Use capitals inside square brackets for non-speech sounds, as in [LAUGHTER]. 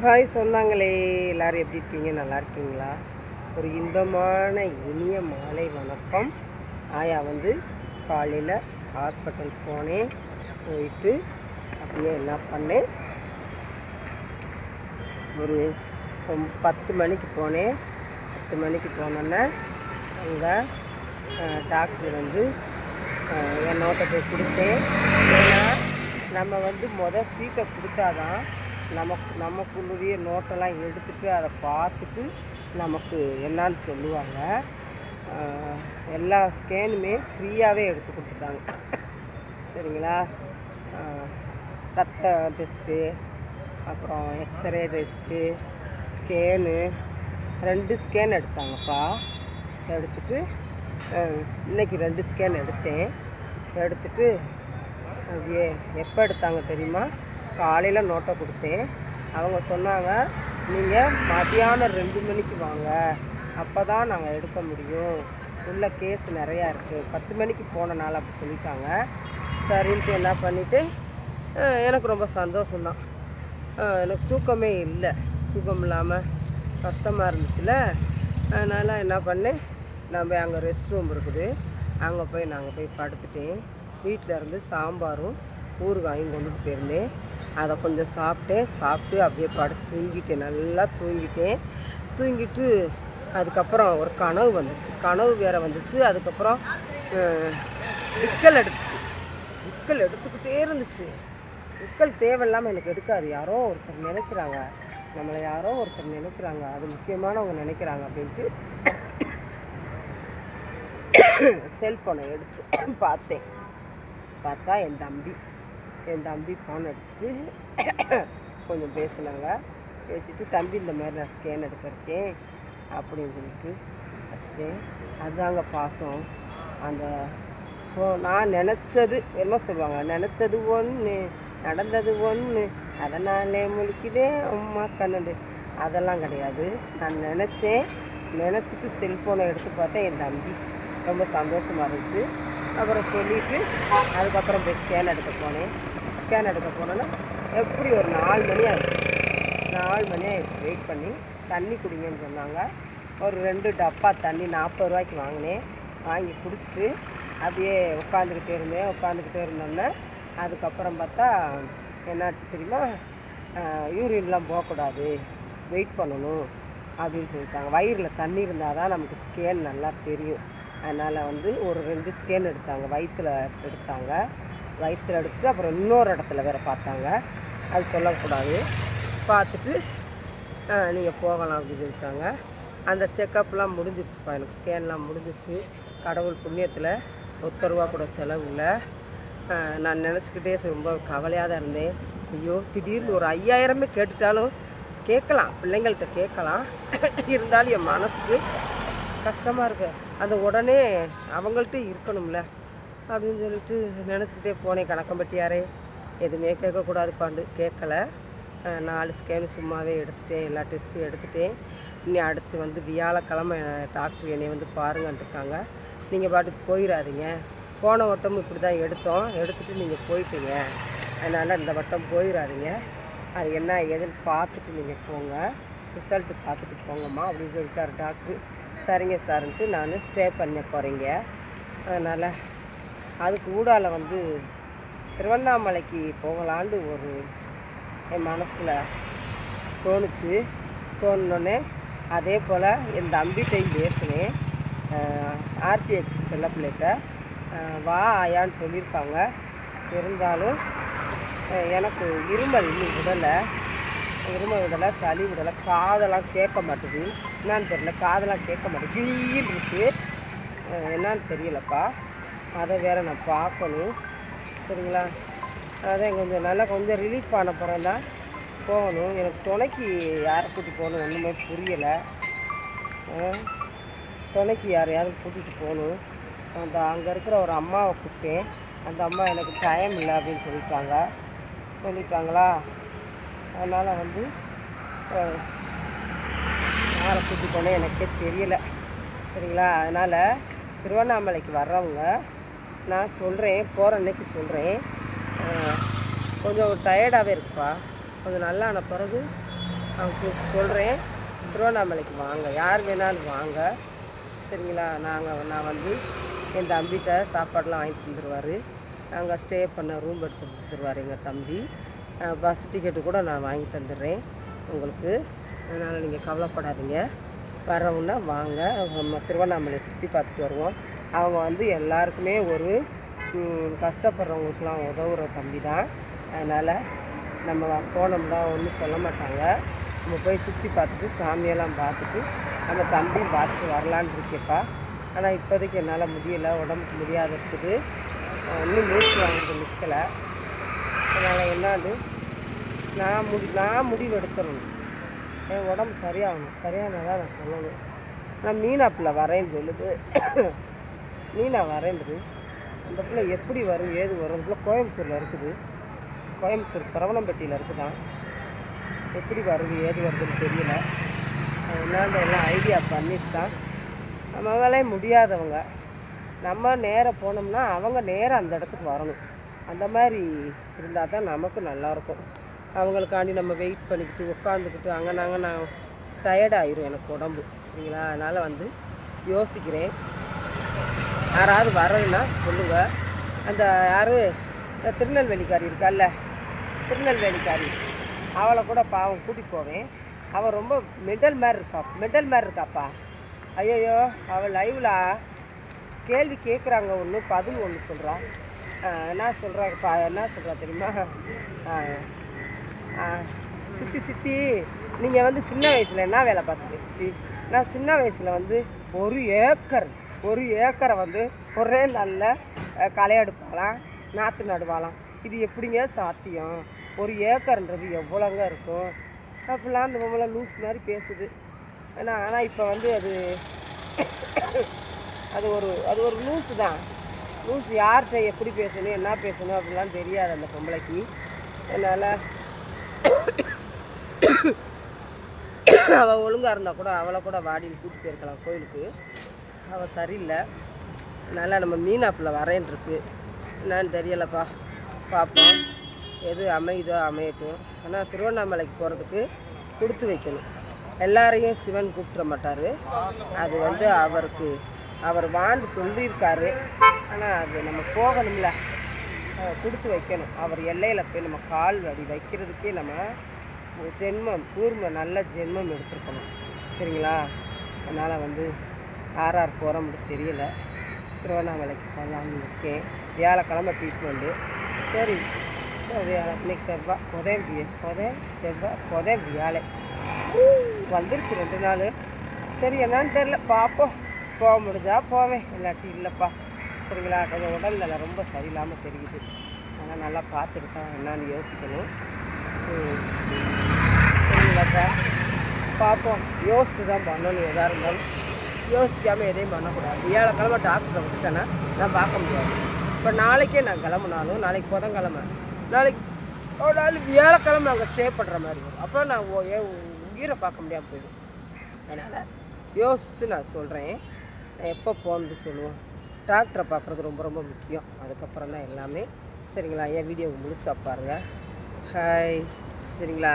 Hi சொன்னாங்களே எல்லோரும் எப்படி இருக்கீங்க? நல்லா இருக்கீங்களா? ஒரு இன்பமான இனிய மாலை வணக்கம். ஆயா வந்து காலையில் ஹாஸ்பிட்டல் போனேன். போயிட்டு அப்படியே என்ன பண்ணேன்? ஒரு பத்து மணிக்கு போனேன். பத்து மணிக்கு போனோன்னே அங்கே டாக்டர் வந்து என் நோட்டத்தை கொடுத்தேன். ஏன்னா நம்ம வந்து மொதல் சீட்டை கொடுத்தாதான் நமக்கு நமக்குள்ளுடைய நோட்டெல்லாம் எடுத்துட்டு அதை பார்த்துட்டு நமக்கு என்னன்னு சொல்லுவாங்க. எல்லா ஸ்கேனுமே ஃப்ரீயாகவே எடுத்து கொடுத்துட்டாங்க. சரிங்களா? ரத்த டெஸ்ட்டு அப்புறம் எக்ஸ்ரே டெஸ்ட்டு ஸ்கேனு ரெண்டு ஸ்கேன் எடுத்தாங்கப்பா. எடுத்துட்டு இன்றைக்கி ரெண்டு ஸ்கேன் எடுத்தேன். எடுத்துட்டு அப்படியே எப்போ எடுத்தாங்க தெரியுமா? காலையில் நோட்டை கொடுத்தேன் அவங்க சொன்னாங்க நீங்கள் மதியானம் ரெண்டு மணிக்கு வாங்க. அப்போ தான் நாங்கள் எடுக்க முடியும். உள்ள கேஸ் நிறையா இருக்குது பத்து மணிக்கு போனனால அப்படி சொல்லிட்டாங்க. சரின்ட்டு என்ன பண்ணிவிட்டு எனக்கு ரொம்ப சந்தோஷம்தான். எனக்கு தூக்கமே இல்லை. தூக்கம் இல்லாமல் கஷ்டமாக இருந்துச்சுல. அதனால் என்ன பண்ணேன் நம்ம அங்கே ரெஸ்ட் ரூம் இருக்குது. அங்கே போய் நாங்கள் போய் படுத்துட்டேன் வீட்டில் இருந்து சாம்பாரும் ஊறுகாயும் கொண்டுட்டு போயிருந்தேன். அதை கொஞ்சம் சாப்பிட்டேன். சாப்பிட்டு அப்படியே படுத்து தூங்கிட்டேன். நல்லா தூங்கிட்டேன். தூங்கிட்டு அதுக்கப்புறம் ஒரு கனவு வந்துச்சு. கனவு வேறு வந்துச்சு. அதுக்கப்புறம் விக்கல் எடுத்துச்சு. விக்கல் எடுத்துக்கிட்டே இருந்துச்சு. விக்கல் தேவையில்லாமல் எனக்கு எடுக்காது. யாரோ ஒருத்தர் நினைக்கிறாங்க. நம்மளை யாரோ ஒருத்தர் நினைக்கிறாங்க. அது முக்கியமானவங்க நினைக்கிறாங்க அப்படின்ட்டு [COUGHS] செல்ஃபோனை எடுத்து [COUGHS] பார்த்தேன். பார்த்தா என் தம்பி. என் தம்பி ஃபோன் அடிச்சிட்டு கொஞ்சம் பேசினாங்க. பேசிவிட்டு தம்பி இந்த மாதிரி நான் ஸ்கேன் எடுக்கிறக்கேன் அப்படின்னு சொல்லிட்டு வச்சுட்டேன் அதுதாங்க பாசம். அந்த ஓ நான் நினச்சது என்ன சொல்லுவாங்க? நினச்சது ஒன்று நடந்தது ஒன்று அதனாலே முழிக்குதே அம்மா கண்ணு அதெல்லாம் கிடையாது. நான் நினச்சேன் நினச்சிட்டு செல்ஃபோனை எடுத்து பார்த்தேன் என் தம்பி. ரொம்ப சந்தோஷமாக இருந்துச்சு. அப்புறம் சொல்லிவிட்டு அதுக்கப்புறம் போய் ஸ்கேன் எடுக்க போனேன். ஸ்கேன் எடுக்க போனோன்னா எப்படி ஒரு நாலு மணி ஆயிடுச்சு. நாலு மணி ஆயிடுச்சு. வெயிட் பண்ணி தண்ணி குடிங்கன்னு சொன்னாங்க. ஒரு ரெண்டு டப்பா தண்ணி நாற்பது ரூபாய்க்கு வாங்கினேன். வாங்கி குடிச்சிட்டு அப்படியே உட்காந்துக்கிட்டே இருந்தேன். உட்காந்துக்கிட்டே இருந்தோன்னே அதுக்கப்புறம் பார்த்தா என்னாச்சு தெரியுமா? யூரின்லாம் போகக்கூடாது. வெயிட் பண்ணணும் அப்படின்னு சொல்லிட்டாங்க. வயிறில் தண்ணி இருந்தால் தான் நமக்கு ஸ்கேன் நல்லா தெரியும். அதனால் வந்து ஒரு ரெண்டு ஸ்கேன் எடுத்தாங்க. வயிற்றில் எடுத்தாங்க. வயிற்றில் எடுத்துட்டு அப்புறம் இன்னொரு இடத்துல வேறு பார்த்தாங்க. அது சொல்லக்கூடாது. பார்த்துட்டு நீங்கள் போகலாம் அப்படின்னு சொல்லிட்டாங்க. அந்த செக்கப்லாம் முடிஞ்சிருச்சுப்பா. எனக்கு ஸ்கேன்லாம் முடிஞ்சிருச்சு. கடவுள் புண்ணியத்தில் ஒத்த ரூபா கூட செலவில் நான் நினச்சிக்கிட்டே ரொம்ப கவலையாக தான் இருந்தேன். ஐயோ திடீர்னு ஒரு ஐயாயிரமே கேட்டுட்டாலும் கேட்கலாம். பிள்ளைங்கள்ட்ட கேட்கலாம். இருந்தாலும் என் மனசுக்கு கஷ்டமாக இருக்கு. அந்த உடனே அவங்கள்ட்ட இருக்கணும்ல. அப்படின்னு சொல்லிட்டு நினச்சிக்கிட்டே போனேன். கணக்கம்பட்டியாரே எதுவுமே கேட்கக்கூடாதுப்பாண்டு. கேட்கல. நாலு ஸ்கேன் சும்மாவே எடுத்துட்டேன். எல்லா டெஸ்ட்டும் எடுத்துட்டேன். இனி அடுத்து வந்து வியாழக்கிழமை டாக்டர் என்னை வந்து பாருங்கன்ட்டு இருக்காங்க. நீங்கள் பாட்டுக்கு போயிடாதீங்க போன வட்டமும் இப்படி தான் எடுத்தோம். எடுத்துட்டு நீங்கள் போயிட்டீங்க. அதனால் இந்த வட்டம் போயிடாதீங்க அது என்ன ஏதுன்னு பார்த்துட்டு நீங்கள் போங்க. ரிசல்ட்டு பார்த்துட்டு போங்கம்மா அப்படின்னு சொல்லிட்டார் டாக்டர் சரிங்க சார்ன்ட்டு நான் ஸ்டே பண்ண போகிறீங்க அதனால் அதுக்கு ஊடால வந்து திருவண்ணாமலைக்கு போகலான்னு ஒரு என் மனசில் தோணுச்சு. தோணுனோடனே அதே போல் என் தம்பிகிட்டையும் பேசினேன். ஆர்டிஎக்ஸ் செல்ல பிள்ளைகிட்ட வா ஆயான்னு சொல்லியிருக்காங்க. இருந்தாலும் எனக்கு இருமல் இன்னும் விடலை. இருமல் விடலை சளி விடலை காதெல்லாம் கேட்க மாட்டேது. என்னன்னு தெரியல காதெல்லாம் கேட்க மாட்டேங்குது இருக்குது என்னான்னு என்னன்னு தெரியலப்பா. அதை வேறு நான் பார்க்கணும். சரிங்களா? அதான் கொஞ்சம் நல்லா கொஞ்சம் ரிலீஃப் ஆன பிறகு தான் போகணும். எனக்கு துணைக்கு யாரை கூட்டி போகணும்? ஒன்றுமே புரியலை. துணைக்கு யார் யாரும் கூட்டிகிட்டு போகணும். அந்த அங்கே இருக்கிற ஒரு அம்மாவை கூப்பிட்டேன். அந்த அம்மா எனக்கு டைம் இல்லை அப்படின்னு சொல்லிட்டாங்க. சொல்லிட்டாங்களா? அதனால் வந்து யாரை கூட்டிகிட்டு போனேன் எனக்கே தெரியலை. சரிங்களா? அதனால் திருவண்ணாமலைக்கு வர்றவங்க நான் சொல்கிறேன் போகிற அன்னைக்கு சொல்கிறேன் கொஞ்சம் டயர்டாகவே இருக்குப்பா கொஞ்சம் நல்லா ஆன பிறகு அவனுக்கு சொல்கிறேன் திருவண்ணாமலைக்கு வாங்க. யார் வேணாலும் வாங்க. சரிங்களா? நாங்கள் நான் வந்து என் தம்பிகிட்ட சாப்பாடெலாம் வாங்கி தந்துடுவார் நாங்கள் ஸ்டே பண்ண ரூம் எடுத்து கொடுத்துருவார் எங்கள் தம்பி. பஸ் டிக்கெட்டு கூட நான் வாங்கி தந்துடுறேன் உங்களுக்கு. அதனால் நீங்கள் கவலைப்படாதீங்க. வரவுன்னா வாங்க. நம்ம திருவண்ணாமலையை சுற்றி பார்த்துட்டு வருவோம். அவங்க வந்து எல்லாருக்குமே ஒரு கஷ்டப்படுறவங்களுக்குலாம் உதவுற தம்பி தான். அதனால் நம்ம போனோம்னா ஒன்றும் சொல்ல மாட்டாங்க. நம்ம போய் சுற்றி பார்த்துட்டு சாமியெல்லாம் பார்த்துட்டு நம்ம தம்பியும் பார்த்துட்டு வரலான்னு இருக்கேப்பா. ஆனால் இப்போதைக்கு என்னால் முடியலை உடம்புக்கு முடியாத இருக்குது. இன்னும் மூச்சு வாங்கிட்டு நிற்கலை அதனால் என்னது? நான் முடி நான் முடிவு எடுத்துடணும் என் உடம்பு சரியாகணும். சரியானதான் நான் சொல்லணும். நான் மீனாப்பில் வரேன்னு சொல்லுது. மீனா வரேன்றது. அந்த பிள்ளை எப்படி வரும் ஏது வரும்? பிள்ளை கோயம்புத்தூரில் இருக்குது. கோயம்புத்தூர் சரவணம்பட்டியில் இருக்குதான். எப்படி வருது ஏது வருதுன்னு தெரியல. அது எல்லாம் ஐடியா பண்ணிட்டு தான் நம்மளாலே முடியாதவங்க நம்ம நேராக போனோம்னா அவங்க நேராக அந்த இடத்துக்கு வரணும். அந்த மாதிரி இருந்தால் தான் நமக்கு நல்லாயிருக்கும் அவங்களுக்காண்டி நம்ம வெயிட் பண்ணிக்கிட்டு உட்காந்துக்கிட்டு அங்கே நாங்கள் நான் டயர்டாயிரும் எனக்கு உடம்பு. சரிங்களா? அதனால் வந்து யோசிக்கிறேன். யாராவது வரதுன்னா சொல்லுங்கள் அந்த யார்? திருநெல்வேலிக்காரி இருக்கால்ல. திருநெல்வேலிக்காரி. அவளை கூட பாவம் கூட்டிகிட்டு போவேன். அவள் ரொம்ப மெண்டல் மாதிரி இருக்கா மெண்டல் மாதிரி இருக்காப்பா. ஐயோ அவள் லைவில் கேள்வி கேட்குறாங்க ஒன்று பதில் ஒன்று சொல்கிறா என்ன சொல்கிறாப்பா என்ன சொல்கிறா தெரியுமா? சித்தி சித்தி நீங்கள் வந்து சின்ன வயசில் என்ன வேலை பார்த்தீங்க சித்தி? நான் சின்ன வயசில் வந்து ஒரு ஏக்கர் ஒரு ஏக்கரை வந்து ஒரே நாளில் களை எடுப்பாலாம் நாற்று நடுவாலாம் இது எப்படிங்க சாத்தியம்? ஒரு ஏக்கர்ன்றது எவ்வளோங்க இருக்கும்? அப்படிலாம் அந்த பொம்பளை லூஸ் மாதிரி பேசுது. ஏன்னா ஆனால் இப்போ வந்து அது அது ஒரு அது ஒரு லூஸு தான். லூஸ் யார்கிட்ட எப்படி பேசணும் என்ன பேசணும் அப்படிலாம் தெரியாது அந்த பொம்பளைக்கு. அதனால் அவள் ஒழுங்காக இருந்தால் கூட அவளை கூட வாடின்னு கூட்டிகிட்டு போயிருக்கலாம் கோயிலுக்கு. அவள் சரியில்லை. அதனால் நம்ம மீனாப்பில் வரேன் இருக்கு. என்னன்னு தெரியலைப்பா. பார்ப்போம் எது அமையுதோ அமையட்டும். ஆனால் திருவண்ணாமலைக்கு போகிறதுக்கு கொடுத்து வைக்கணும். எல்லாரையும் சிவன் கூப்பிட மாட்டார். அது வந்து அவருக்கு அவர் வாண்டு சொல்லியிருக்காரு. ஆனால் அது நம்ம போகணும்ல. கொடுத்து வைக்கணும். அவர் எல்லையில் போய் நம்ம கால் அடி வைக்கிறதுக்கே நம்ம ஜென்மம் கூர்ம நல்ல ஜென்மம் எடுத்துருக்கணும். சரிங்களா? அதனால் வந்து ஆர்ஆர் போகிற முடியும் தெரியல. திருவண்ணாமலைக்கு போகலான்னு இருக்கேன். வியாழக்கிழமை ட்ரீட்மெண்ட்டு சரி. இன்னைக்கு செவ்வாய் புதன் விய புதன் செவ்வாய் புதன் வியாழை வந்துருச்சு ரெண்டு நாள். சரி என்னன்னு தெரில பார்ப்போம் போக முடிஞ்சா போவேன். இல்லாட்டி இல்லைப்பா. சரிங்களா? கொஞ்சம் உடல்நிலை ரொம்ப சரியில்லாமல் தெரியுது. ஆனால் நல்லா பார்த்துட்டு என்னான்னு யோசிக்கணும். சரிங்களாப்பா பார்ப்போம் யோசித்து தான் பண்ணணும் எதாக இருந்தாலும். யோசிக்காமல் எதையும் பண்ணக்கூடாது. வியாழக்கிழமை டாக்டரை விட்டுட்டேன்னா நான் பார்க்க முடியாது. இப்போ நாளைக்கே நான் கிளம்புனாலும் நாளைக்கு புதன்கிழமை நாளைக்கு ஒரு நாள் வியாழக்கிழமை அங்கே ஸ்டே பண்ணுற மாதிரி இருக்கும் அப்போ நான் ஓ- என் உயிரை பார்க்க முடியாமல் போயிடும். அதனால் யோசித்து நான் சொல்கிறேன் நான் எப்போ போகணும்னு சொல்லுவோம். டாக்டரை பார்க்குறது ரொம்ப ரொம்ப முக்கியம். அதுக்கப்புறம் தான் எல்லாமே. சரிங்களா? என் வீடியோ முழுசாக பாருங்கள் ஹாய் சரிங்களா?